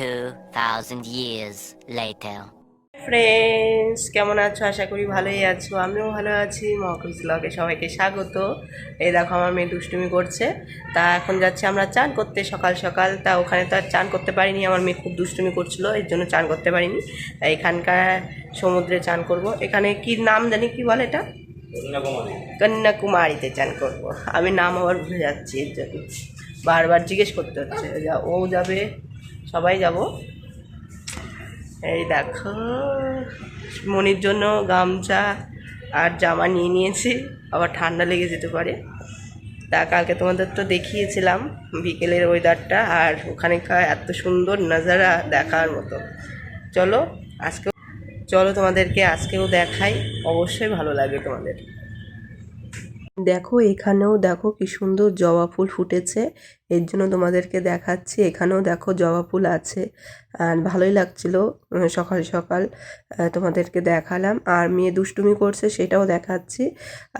2,000 years later. Friends কেমন আছো? আশা করি ভালোই আছো। আমিও ভালো আছি। মহকুজ ব্লগে সবাইকে স্বাগত। এই দেখো আমার মেয়ে দুষ্টুমি করছে। তা এখন যাচ্ছে আমরা চান করতে সকাল সকাল। তা ওখানে তো আর চান করতে পারিনি। আমার মেয়ে খুব দুষ্টুমি করছিল এর জন্য চান করতে পারিনি। তা এখানকার সমুদ্রে চান করব। এখানে কি নাম জানি? কি বলে এটা? কন্যাকুমারীতে চান করব। আমি নাম আবার ভুলে যাচ্ছি এর জন্য। বারবার জিজ্ঞেস করতে হচ্ছে। ও যাবে। সবাই যাব। এই দেখো, মনির জন্য গামছা আর জামা নিয়ে নিয়েছি, আবার ঠান্ডা লেগে যেতে পারে। তা কালকে তোমাদের তো দেখিয়েছিলাম বিকেলের ওয়েদারটা আর ওখানেকার এত সুন্দর নাজারা দেখার মতো। চলো আজকে চলো তোমাদেরকে আজকেও দেখাই, অবশ্যই ভালো লাগে তোমাদের। দেখো এখানেও দেখো কি সুন্দর জবা ফুল ফুটেছে। এর জন্য তোমাদেরকে দেখাচ্ছি, এখানেও দেখো জবা ফুল আছে। আর ভালোই লাগছিল সকাল সকাল তোমাদেরকে দেখালাম। আর মেয়ে দুষ্টুমি করছে সেটাও দেখাচ্ছি।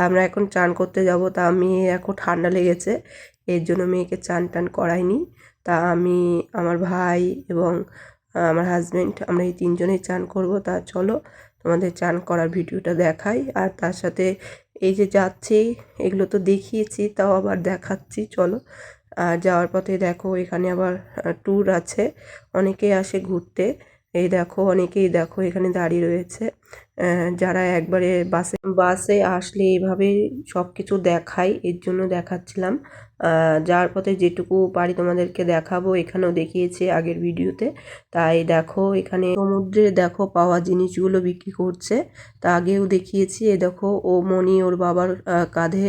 আমরা এখন চান করতে যাব, তা মেয়ে এখন ঠান্ডা লেগেছে, এর জন্য মেয়েকে চান টান করাইনি। তা আমি, আমার ভাই এবং আমার হাজবেন্ড আমরা এই তিনজনেই চান করব। তা চলো তোমাদের চান করার ভিডিওটা দেখাই। আর তার সাথে এই যে যাচ্ছি, এগুলো তো দেখিয়েছি, তাও আবার দেখাচ্ছি, চলো। আর যাওয়ার পথে দেখো, এখানে আবার ট্যুর আছে। অনেকেই আসে ঘুরতে। এই দেখো, অনেকেই দেখো, এখানে দাঁড়িয়ে রয়েছে। যারা একবারে বাসে বাসে আসলে এইভাবে সব কিছু দেখাই এর জন্য দেখাচ্ছিলাম। যাওয়ার পথে যেটুকু পারি তোমাদেরকে দেখাবো, এখানেও দেখিয়েছি আগের ভিডিওতে। তাই দেখো, এখানে সমুদ্রে দেখো পাওয়া জিনিসগুলো বিক্রি করছে। তা আগেও দেখিয়েছি, এ দেখো, ও মনি ওর বাবার কাঁধে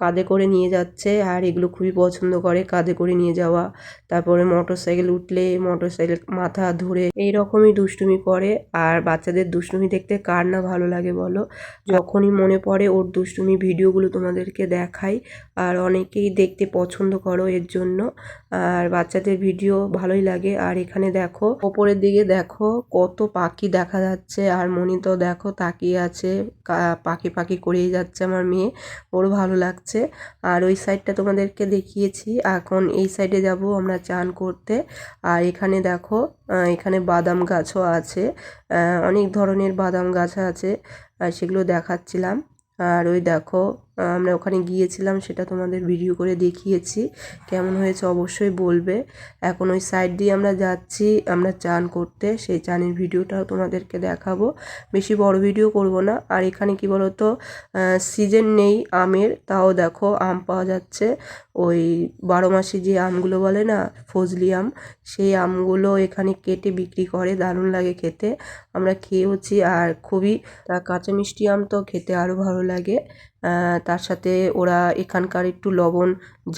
কাঁধে করে নিয়ে যাচ্ছে আর এগুলো খুবই পছন্দ করে, কাঁধে করে নিয়ে যাওয়া। তারপরে মোটর সাইকেল উঠলে মোটর সাইকেল মাথা ধরে এইরকমই দুষ্টুমি করে আর বাচ্চাদের দুষ্টুমি দেখতে কার না ভালো লাগে বলো? যখনই মনে পড়ে ওর দুষ্টুমি ভিডিওগুলো তোমাদেরকে দেখাই। আর অনেকেই দেখতে পছন্দ করো এর জন্য। আর বাচ্চাদের ভিডিও ভালোই লাগে। আর এখানে দেখো, ওপরের দিকে দেখো কত পাখি দেখা যাচ্ছে। আর মনি তো দেখো তাকিয়ে আছে পাখি পাখি করেই যাচ্ছে আমার মেয়ে। ওর ভালো লাগছে। আর ওই সাইডটা তোমাদেরকে দেখিয়েছি। এখন এই সাইডে যাব আমরা চান করতে। আর এখানে দেখো এখানে বাদাম গাছও আছে। অনেক ধরনের বাদাম গাছ আছে। আর সেগুলো দেখাচ্ছিলাম। আর ওই দেখো আমরা ওখানে গিয়েছিলাম, সেটা তোমাদের ভিডিও করে দেখিয়েছি। কেমন হয়েছে অবশ্যই বলবে। এখন ওই সাইড দিয়ে আমরা যাচ্ছি, আমরা চান করতে, সেই চানের ভিডিওটাও তোমাদেরকে দেখাবো। বেশি বড় ভিডিও করব না। আর এখানে কি বলতো সিজন নেই আমের, তাও দেখো আম পাওয়া যাচ্ছে। ওই বারো মাসে যে আমগুলো বলে না, ফজলি আম, সেই আমগুলো এখানে কেটে বিক্রি করে, দারুণ লাগে খেতে। আমরা খেয়েওছি আর খুবই কাঁচা মিষ্টি আম তো খেতে আরও ভালো লাগে। তার সাথে ওরা এখানকার একটু লবণ,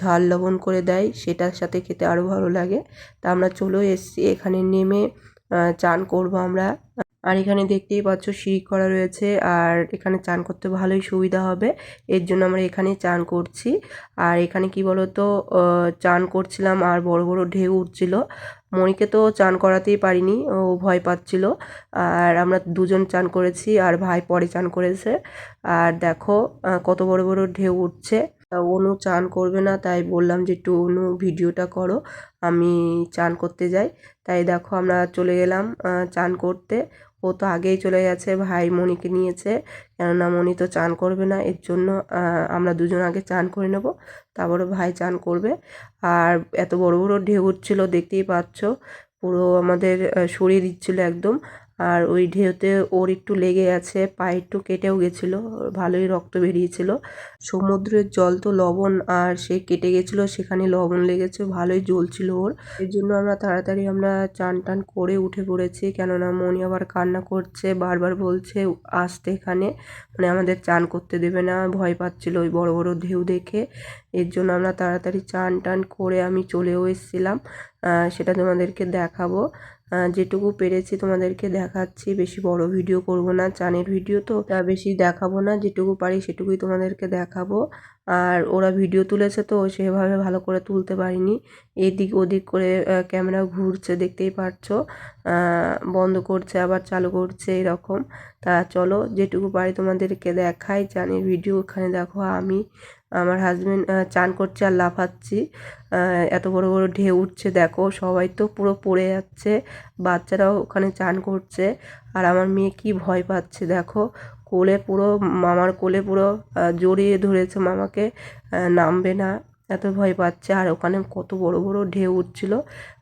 ঝাল লবণ করে দেয়, সেটার সাথে খেতে আরও ভালো লাগে। তা আমরা চলেও এসেছি, এখানে নেমে চান করব আমরা। আর এখানে দেখতেই পাচ্ছ সিঁড়ি করা রয়েছে, আর এখানে চান করতে ভালোই সুবিধা হবে। এর জন্য আমরা এখানে চান করছি। আর এখানে কি বলতো চান করছিলাম আর বড় বড় ঢেউ উঠছিল। মনিকে তো চান করাতেই পারিনি, ও ভয় পাচ্ছিল। আর আমরা দুজন চান করেছি, আর ভাই পরে চান করেছে। আর দেখো কত বড় বড় ঢেউ উঠছে। অনু চান করবে না, তাই বললাম যে একটু অনু ভিডিওটা করো, আমি চান করতে যাই। তাই দেখো আমরা চলে গেলাম চান করতে। ও তো আগেই চলে গেছে, ভাই মনিকে নিয়েছে, কেননা মনি তো চান করবে না, এর জন্য আমরা দুজন আগে চান করে নেব, তারপরে ভাই চান করবে। আর এত বড় বড় ঢেউ উঠছিল, দেখতেই পাচ্ছ, পুরো আমাদের সরিয়ে দিচ্ছিল একদম। আর ওই ঢেউতে ওর একটু লেগে আছে পায়ে একটু কেটেও গেছিল, ভালোই রক্ত বেরিয়েছিল। সমুদ্রের জল তো লবণ, আর সে কেটে গেছিল, সেখানে লবণ লেগেছে, ভালোই জ্বলছিল ওর। এর জন্য আমরা তাড়াতাড়ি আমরা চান টান করে উঠে পড়েছি, কেননা মনি আবার কান্না করছে, বারবার বলছে, আসতে এখানে। মানে আমাদের চান করতে দেবে না, ভয় পাচ্ছিল ওই বড় বড় ঢেউ দেখে। এর জন্য আমরা তাড়াতাড়ি চান টান করে আমি চলেও এসেছিলাম। সেটা তোমাদেরকে দেখাবো। যেটুকু পেরেছি তোমাদেরকে দেখাচ্ছি। বেশি বড় ভিডিও করব না, চানের ভিডিও তো তা বেশি দেখাবো না, যেটুকু পারি সেটুকুই তোমাদেরকে দেখাবো। আর ওরা ভিডিও তুলেছে তো সেভাবে ভালো করে তুলতে পারিনি। এদিক ওদিক করে ক্যামেরা ঘুরছে, দেখতেই পারছ। বন্ধ করছে, আবার চালু করছে, এরকম। তা চলো, যেটুকু পারি তোমাদেরকে দেখাই। চানের ভিডিও ওখানে দেখো আমি। আমার হাজব্যান্ড চান করছে আর লাফাচ্ছি। এত বড় বড় ঢেউ উঠছে, দেখো, সবাই তো পুরো পড়ে যাচ্ছে, বাচ্চারাও ওখানে চান করছে। আর আমার মেয়ে কি ভয় পাচ্ছে, দেখো, কোলে পুরো, মামার কোলে পুরো জড়িয়ে ধরেছে মামাকে নামবে না, এত ভয় পাচ্ছে। আর ওখানে কত বড় বড় ঢেউ উঠছিল।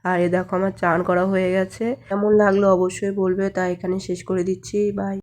আর এ দেখো, আমার চান করা হয়ে গেছে। কেমন লাগল অবশ্যই বলবে, তাই এখানে শেষ করে দিচ্ছি বাই